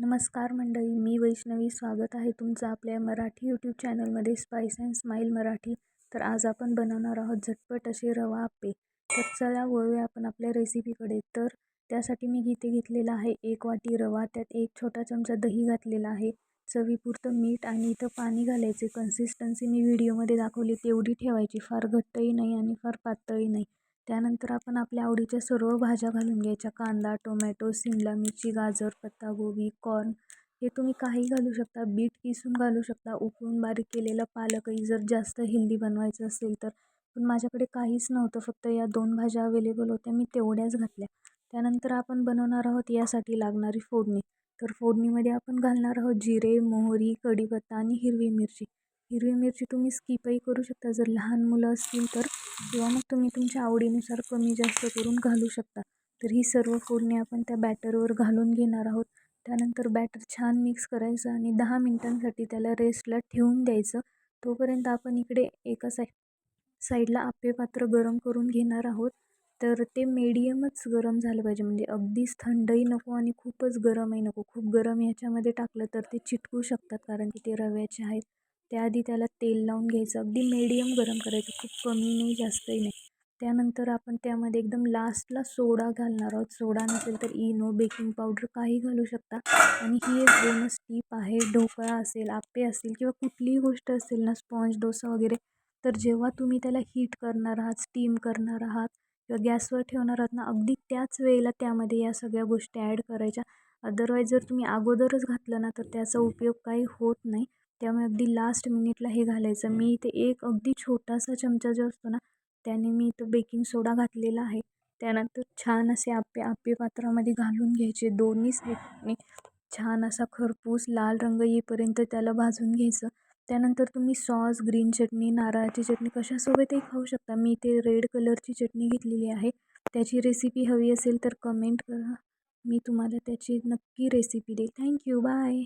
नमस्कार मंडळी मी वैष्णवी. स्वागत आहे तुमचं आपल्या मराठी यूट्यूब चॅनलमध्ये स्पाईस अँड स्माईल मराठी. तर आज आपण बनवणार आहोत झटपट असे रवा आप्पे. तर चला वळूया आपण आपल्या रेसिपीकडे तर त्यासाठी मी इथे घेतलेला आहे एक वाटी रवा त्यात एक छोटा चमचा दही घातलेला आहे. चवीपुरतं मीठ आणि इथं पाणी घालायचे. कन्सिस्टन्सी मी व्हिडिओमध्ये दाखवली तेवढी ठेवायची. फार घट्टही नाही आणि फार पातळही नाही. त्यानंतर आपण आपल्या आवडीच्या सर्व भाज्या घालून घ्यायच्या. कांदा टोमॅटो शिमला मिरची गाजर पत्तागोबी कॉर्न हे तुम्ही काही घालू शकता. बीट किसून घालू शकता. उकळून बारीक केलेलं पालकही जर जास्त हेल्दी बनवायचं असेल तर. पण माझ्याकडे काहीच नव्हतं. फक्त या दोन भाज्या अवेलेबल होत्या. मी तेवढ्याच घातल्या. त्यानंतर आपण बनवणार आहोत यासाठी लागणारी फोडणी. तर फोडणीमध्ये आपण घालणार आहोत जिरे मोहरी कढीपत्ता आणि हिरवी मिरची. हिरवी मिरची तुम्ही स्किपही करू शकता. जर लहान मुलं असतील तर किंवा मग तुम्ही तुमच्या आवडीनुसार कमी जास्त करून घालू शकता. तर ही सर्व फोडणी आपण त्या बॅटरवर घालून घेणार आहोत. त्यानंतर बॅटर छान मिक्स करायचं आणि दहा मिनटांसाठी त्याला रेस्टला ठेवून द्यायचं. तोपर्यंत आपण इकडे एका साईड साईडला आपे पात्र गरम करून घेणार आहोत. तर ते मीडियमच गरम झालं पाहिजे. म्हणजे अगदीच थंडही नको आणि खूपच गरमही नको. खूप गरम ह्याच्यामध्ये टाकलं तर ते चिटकू शकतात. कारण की ते रव्याचे आहेत. त्याआधी त्याला तेल लावून घ्यायचं. अगदी मीडियम गरम करायचं. खूप कमी नाही जास्तही नाही. त्यानंतर आपण त्यामध्ये एकदम लास्टला सोडा घालणार आहोत. सोडा नसेल तर इनो बेकिंग पावडर काही घालू शकता. आणि ही एक बोनस टीप आहे. ढोकळा असेल आप्पे असतील किंवा कुठलीही गोष्ट असेल ना स्पॉन्ज डोसा वगैरे तर जेव्हा तुम्ही त्याला हीट करणार आहात स्टीम करणार आहात किंवा गॅसवर ठेवणार आहात ना अगदी त्याच वेळेला त्यामध्ये या सगळ्या गोष्टी ॲड करायच्या. अदरवाईज जर तुम्ही अगोदरच घातलं ना तर त्याचा उपयोग काही होत नाही. त्यामुळे अगदी लास्ट मिनिटला हे घालायचं. मी इथे एक अगदी छोटासा चमचा जो असतो ना त्याने मी इथं बेकिंग सोडा घातलेला आहे. त्यानंतर छान असे आप्पे आप्पे पात्रामध्ये घालून घ्यायचे. दोन्ही साईडने छान असा खरपूस लाल रंग येईपर्यंत त्याला भाजून घ्यायचं. त्यानंतर तुम्ही सॉस ग्रीन चटणी नारळाची चटणी कशासोबतही खाऊ शकता. मी इथे रेड कलरची चटणी घेतलेली आहे. त्याची रेसिपी हवी असेल तर कमेंट करा. मी तुम्हाला त्याची नक्की रेसिपी देईल. Thank you bye